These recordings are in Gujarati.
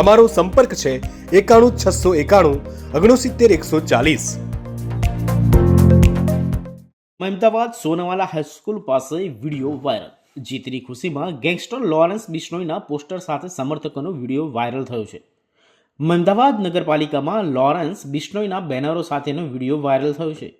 અમારો સંપર્ક છે એકાણું છસો એકાણું ઓગણસિત્તેર એકસો ચાલીસ. મહેમદાવાદ સોનાવાલા હાઈસ્કૂલ પાસે વીડિયો વાયરલ. જીતની ખુશીમાં ગેંગસ્ટર લોરેન્સ બિશ્નોઈના પોસ્ટર સાથે સમર્થકોનો વીડિયો વાયરલ થયો છે. મહેમદાવાદ નગરપાલિકામાં લોરેન્સ બિશ્નોઈના બેનરો સાથેનો વીડિયો વાયરલ થયો છે.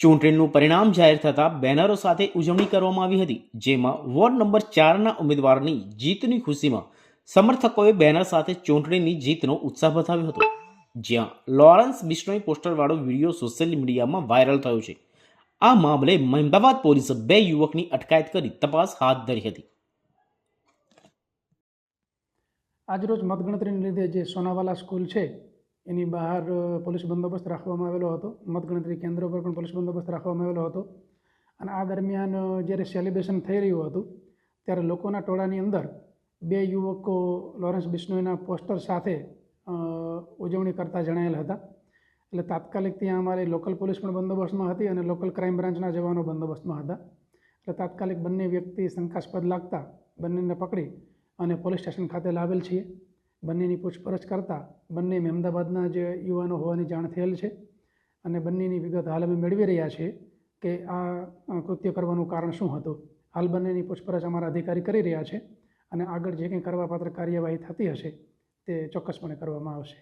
ચૂંટણીનું પરિણામ જાહેર થતાં બેનરો સાથે ઉજવણી કરવામાં આવી હતી, જેમાં વોર્ડ નંબર ચારના ઉમેદવારની જીતની ખુશીમાં સમર્થકોએ બેનર સાથે ચૂંટણીની જીતનો ઉત્સાહ બતાવ્યો હતો. જ્યાં લોરેન્સ બિશ્નોઈ પોસ્ટરવાળો વીડિયો સોશિયલ મીડિયામાં વાયરલ થયો છે. આ મામલે મહેમદાવાદ પોલીસે બે યુવકની અટકાયત કરી તપાસ હાથ ધરી હતી. આજરોજ મતગણતરીને લીધે જે સોનાવાલા સ્કૂલ છે, એની બહાર પોલીસ બંદોબસ્ત રાખવામાં આવેલો હતો. મતગણતરી કેન્દ્ર પર પણ પોલીસ બંદોબસ્ત રાખવામાં આવેલો હતો. અને આ દરમિયાન જ્યારે સેલિબ્રેશન થઈ રહ્યું હતું, ત્યારે લોકોના ટોળાની અંદર બે યુવકો લોરેન્સ બિશ્નોઈના પોસ્ટર સાથે ઉજવણી કરતા જણાયેલ હતા. એટલે તાત્કાલિક ત્યાં અમારી લોકલ પોલીસ પણ બંદોબસ્તમાં હતી અને લોકલ ક્રાઇમ બ્રાન્ચના જવાનો બંદોબસ્તમાં હતા. એટલે તાત્કાલિક બંને વ્યક્તિ શંકાસ્પદ લાગતા બંનેને પકડી અને પોલીસ સ્ટેશન ખાતે લાવેલ છીએ. બંનેની પૂછપરછ કરતાં બંને અમદાવાદના જે યુવાનો હોવાની જાણ થયેલ છે અને બંનેની વિગત હાલ અમે મેળવી રહ્યા છીએ કે આ કૃત્ય કરવાનું કારણ શું હતું. હાલ બંનેની પૂછપરછ અમારા અધિકારી કરી રહ્યા છે. અને આગળ જે કંઈ કરવાપાત્ર કાર્યવાહી થતી હશે તે ચોક્કસપણે કરવામાં આવશે.